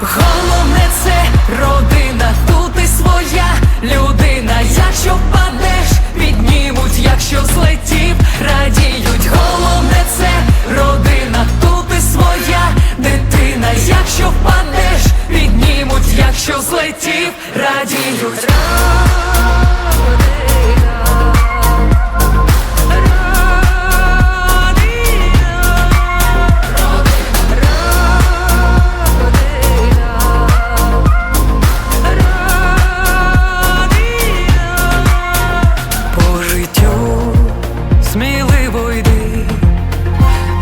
Головне це родина, тут і своя людина. Якщо впадеш, піднімуть, якщо злетів, радіють. Головне це родина, тут і своя дитина. Якщо впадеш, піднімуть, якщо злетів, радіють. Сміливо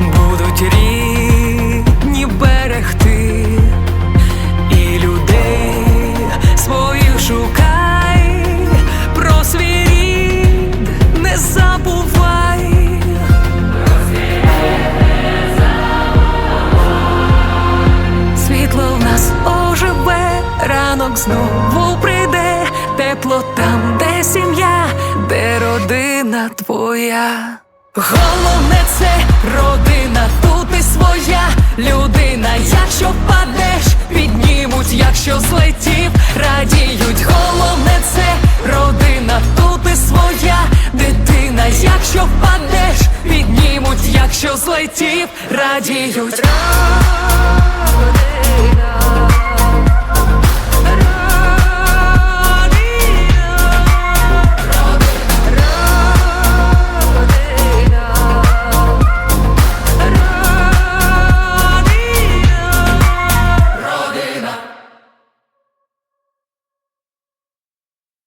будуть рідні берегти, і людей своїх шукай, про свій рід не забувай. Світло в нас оживе, ранок знову прийде, тепло там, де сім'я, де родина твоя. Головне це родина, тут і своя людина. Якщо впадеш, піднімуть, якщо злетів, радіють. Головне це родина, тут і своя дитина. Якщо впадеш, піднімуть, якщо злетів, радіють.